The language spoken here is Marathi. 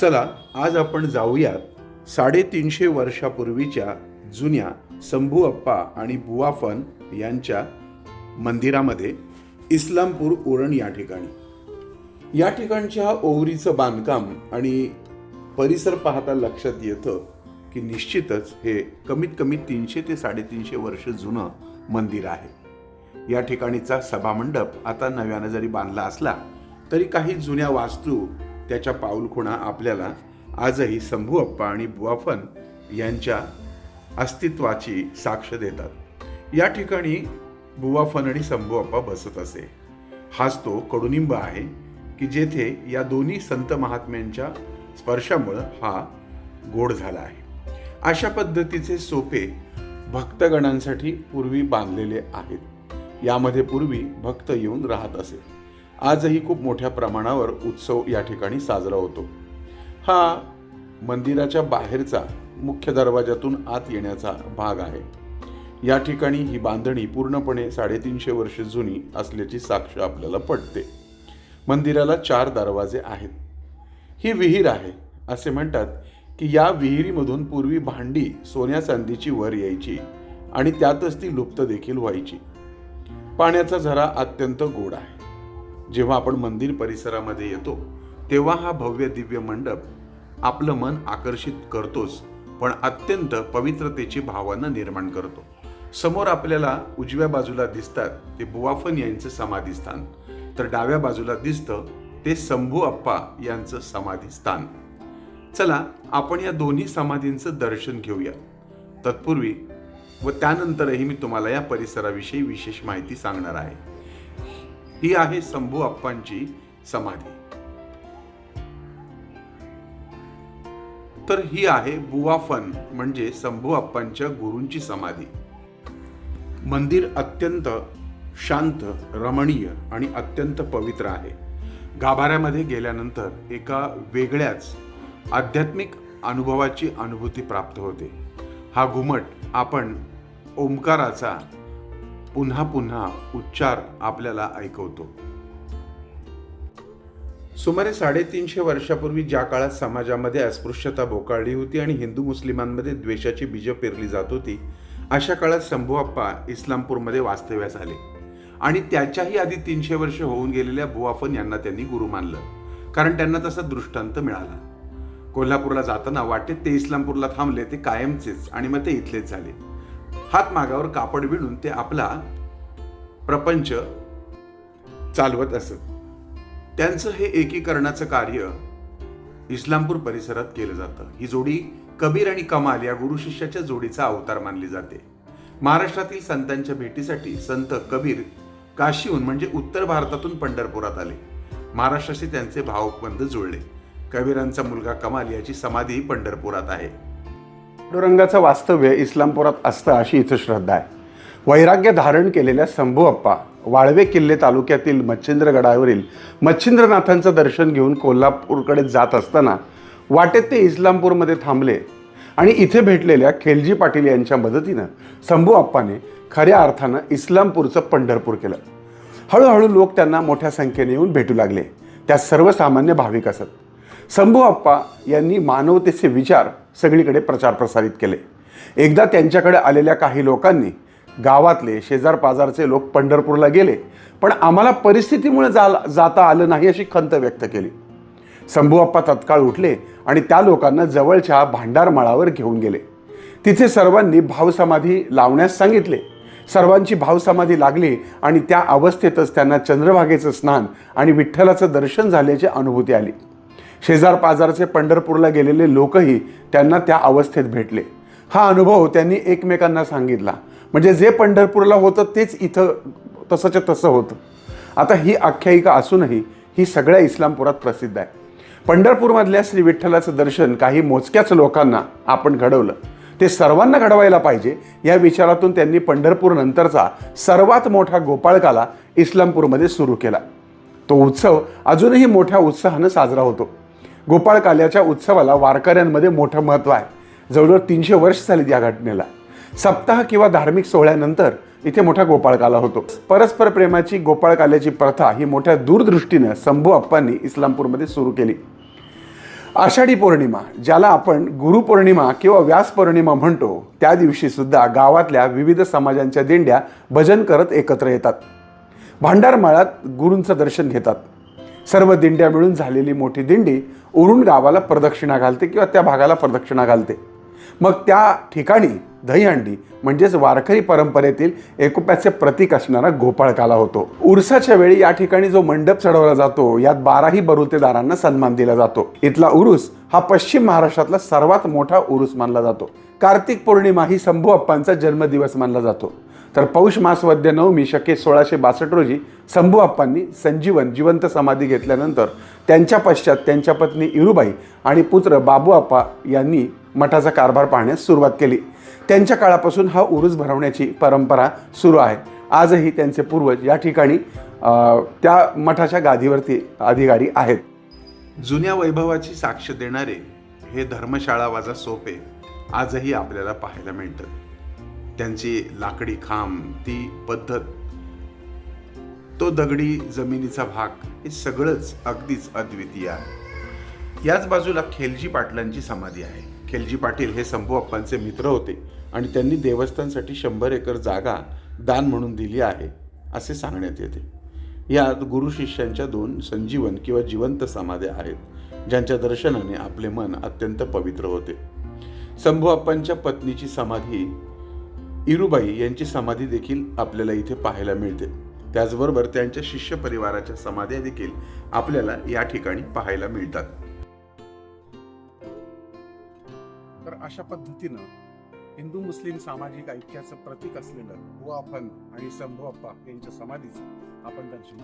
चला आज आपण जाऊयात साडेतीनशे वर्षापूर्वीच्या जुन्या संभू अप्पा आणि बुवाफन यांच्या मंदिरामध्ये इस्लामपूर उरण या ठिकाणी. या ठिकाणच्या ओवरीचं बांधकाम आणि परिसर पाहता लक्षात येतं की निश्चितच हे कमीत कमी तीनशे ते साडेतीनशे वर्ष जुनं मंदिर आहे. या ठिकाणीचा सभामंडप आता नव्यानं जरी बांधला असला तरी काही जुन्या वास्तू त्याच्या पाऊलखुणा आपल्याला आजही शंभू अप्पा आणि बुवाफन यांच्या अस्तित्वाची साक्ष देतात. या ठिकाणी बुवाफन आणि शंभू अप्पा बसत असे. हाच तो कडुनिंब आहे की जेथे या दोन्ही संत महात्म्यांच्या स्पर्शामुळं हा गोड झाला आहे. अशा पद्धतीचे सोपे भक्तगणांसाठी पूर्वी बांधलेले आहेत. यामध्ये पूर्वी भक्त येऊन राहत असे. आजही खूप मोठ्या प्रमाणावर उत्सव या ठिकाणी साजरा होतो. हा मंदिराच्या बाहेरचा मुख्य दरवाजातून आत येण्याचा भाग आहे. या ठिकाणी ही बांधणी पूर्णपणे साडेतीनशे वर्ष जुनी असल्याची साक्ष आपल्याला पडते मंदिराला चार दरवाजे आहेत. ही विहीर आहे असे म्हणतात की या विहिरीमधून पूर्वी भांडी सोन्या चांदीची वर यायची आणि त्यातच ती लुप्त देखील व्हायची. पाण्याचा झरा अत्यंत गोड आहे. जेव्हा आपण मंदिर परिसरामध्ये येतो तेव्हा हा भव्य दिव्य मंडप आपलं मन आकर्षित करतोच पण अत्यंत पवित्रतेची भावना निर्माण करतो. समोर आपल्याला उजव्या बाजूला दिसतात ते बुवाफन यांचं समाधीस्थान तर डाव्या बाजूला दिसतं ते शंभू अप्पा यांचं समाधीस्थान. चला आपण या दोन्ही समाधींचं दर्शन घेऊया. तत्पूर्वी व त्यानंतरही मी तुम्हाला या परिसराविषयी विशेष माहिती सांगणार आहे. ही आहे शंभू अप्पांची समाधी. तर ही आहे बुवाफन म्हणजे शंभू अप्पांच्या गुरूंची समाधी. मंदिर अत्यंत शांत रमणीय आणि अत्यंत पवित्र आहे. गाभाऱ्यामध्ये गेल्यानंतर एका वेगळ्याच आध्यात्मिक अनुभवाची अनुभूती प्राप्त होते. हा घुमट आपण ओंकाराचा पुन्हा पुन्हा उच्चार आपल्याला ऐकवतो. सुमारे साडेतीनशे वर्षापूर्वी ज्या काळात समाजामध्ये अस्पृश्यता बोकाळली होती आणि हिंदू मुस्लिमांमध्ये द्वेषाची बीजं पेरली जात होती अशा काळात शंभूअप्पा इस्लामपूरमध्ये वास्तव्यास आले. आणि त्याच्याही आधी तीनशे वर्ष होऊन गेलेल्या बुवाफन यांना त्यांनी गुरु मानलं कारण त्यांना तसा दृष्टांत मिळाला. कोल्हापूरला जाताना वाटेत ते इस्लामपूरला थांबले ते कायमचेच आणि मग ते इथलेच झाले. हातमागावर कापड विणून ते आपला प्रपंच चालवत असत. त्यांचं हे एकीकरणाचं कार्य इस्लामपूर परिसरात केलं जातं. ही जोडी कबीर आणि कमाल या गुरु शिष्याच्या जोडीचा अवतार मानली जाते. महाराष्ट्रातील संतांच्या भेटीसाठी संत कबीर काशीहून म्हणजे उत्तर भारतातून पंढरपुरात आले. महाराष्ट्राशी त्यांचे भावबंध जुळले. कबीरांचा मुलगा कमाल याची समाधी पंढरपुरात आहे. पांडुरंगाचं वास्तव्य इस्लामपुरात असतं अशी इथं श्रद्धा आहे. वैराग्य धारण केलेल्या संभूअप्पा वाळवे किल्ले तालुक्यातील मच्छिंद्रगडावरील मच्छिंद्रनाथांचं दर्शन घेऊन कोल्हापूरकडे जात असताना वाटेत ते इस्लामपूरमध्ये थांबले आणि इथे भेटलेल्या खेलजी पाटील यांच्या मदतीनं संभूअप्पाने खऱ्या अर्थानं इस्लामपूरचं पंढरपूर केलं. हळूहळू लोक त्यांना मोठ्या संख्येने येऊन भेटू लागले. त्या सर्वसामान्य भाविक असत. संभू आप्पा यांनी मानवतेचे विचार सगळीकडे प्रचार प्रसारित केले. एकदा त्यांच्याकडे आलेल्या काही लोकांनी गावातले शेजारपाजारचे लोक पंढरपूरला गेले पण आम्हाला परिस्थितीमुळे जा जाता आलं नाही अशी खंत व्यक्त केली. शंभू तत्काळ उठले आणि त्या लोकांना जवळच्या भांडारमाळावर घेऊन गेले. तिथे सर्वांनी भावसमाधी लावण्यास सांगितले. सर्वांची भावसमाधी लागली आणि त्या अवस्थेतच त्यांना चंद्रभागेचं स्नान आणि विठ्ठलाचं दर्शन झाल्याची अनुभूती आली. शेजार पाजारचे पंढरपूरला गेलेले लोकही त्यांना त्या अवस्थेत भेटले. हा अनुभव त्यांनी एकमेकांना सांगितला. म्हणजे जे पंढरपूरला होतं तेच इथं तसंच्या तसं होतं. आता ही आख्यायिका असूनही ही सगळ्या इस्लामपुरात प्रसिद्ध आहे. पंढरपूरमधल्या श्री विठ्ठलाचं दर्शन काही मोजक्याच लोकांना आपण घडवलं. ते सर्वांना घडवायला पाहिजे या विचारातून त्यांनी पंढरपूर नंतरचा सर्वात मोठा गोपाळकाला इस्लामपूरमध्ये सुरू केला. तो उत्सव अजूनही मोठ्या उत्साहानं साजरा होतो. गोपाळकाल्याच्या उत्सवाला वारकऱ्यांमध्ये मोठं महत्त्व आहे. जवळजवळ तीनशे वर्ष झाली या घटनेला. सप्ताह किंवा धार्मिक सोहळ्यानंतर इथे मोठा गोपाळकाला होतो. परस्पर प्रेमाची गोपाळकाल्याची प्रथा ही मोठ्या दूरदृष्टीनं संभू अप्पांनी इस्लामपूरमध्ये सुरू केली. आषाढी पौर्णिमा ज्याला आपण गुरुपौर्णिमा किंवा व्यास पौर्णिमा म्हणतो त्या दिवशी सुद्धा गावातल्या विविध समाजांच्या दिंड्या भजन करत एकत्र येतात. भांडारमाळात गुरूंचं दर्शन घेतात. सर्व दिंड्या मिळून झालेली मोठी दिंडी उरून गावाला प्रदक्षिणा घालते किंवा त्या भागाला प्रदक्षिणा घालते. मग त्या ठिकाणी दहीहंडी म्हणजेच वारकरी परंपरेतील एकोप्याचे प्रतीक असणारा गोपाळकाला होतो. उरसाच्या वेळी या ठिकाणी जो मंडप चढवला जातो यात बाराही बरुतेदारांना सन्मान दिला जातो. इथला उरुस हा पश्चिम महाराष्ट्रातला सर्वात मोठा उरुस मानला जातो. कार्तिक पौर्णिमा ही शंभू अप्पांचा जन्मदिवस मानला जातो. तर पौष मासवद्य नवमी शके सोळाशे बासष्ट रोजी शंभू आप्पांनी संजीवन जिवंत समाधी घेतल्यानंतर त्यांच्या पश्चात त्यांच्या पत्नी इरुबाई आणि पुत्र बाबू आप्पा यांनी मठाचा कारभार पाहण्यास सुरुवात केली. त्यांच्या काळापासून हा उरूस भरवण्याची परंपरा सुरू आहे. आजही त्यांचे पूर्वज या ठिकाणी त्या मठाच्या गादीवरती अधिकारी आहेत. जुन्या वैभवाची साक्ष देणारे हे धर्मशाळा वाजा सोपे आजही आपल्याला पाहायला मिळतं. त्यांची लाकडी खांब ती पद्धत तो दगडी जमिनीचा भाग हे सगळंच अगदीच अद्वितीय आहे. याच बाजूला खेलजी पाटलांची समाधी आहे. खेलजी पाटील हे संभू अप्पांचे मित्र होते आणि त्यांनी देवस्थानसाठी शंभर एकर जागा दान म्हणून दिली आहे असे सांगण्यात येते. यात गुरु शिष्यांच्या दोन संजीवन किंवा जिवंत समाध्या आहेत ज्यांच्या दर्शनाने आपले मन अत्यंत पवित्र होते. शंभू अप्पांच्या पत्नीची समाधी इरुबाई यांची समाधी देखील आपल्याला इथे पाहायला मिळते. त्याचबरोबर त्यांच्या शिष्य परिवाराच्या समाध्या देखील आपल्याला या ठिकाणी पाहायला मिळतात. तर अशा पद्धतीनं हिंदू मुस्लिम सामाजिक ऐक्याचं प्रतीक असलेलं बुआफन आणि संभू अप्पा यांच्या समाधीचं आपण दर्शन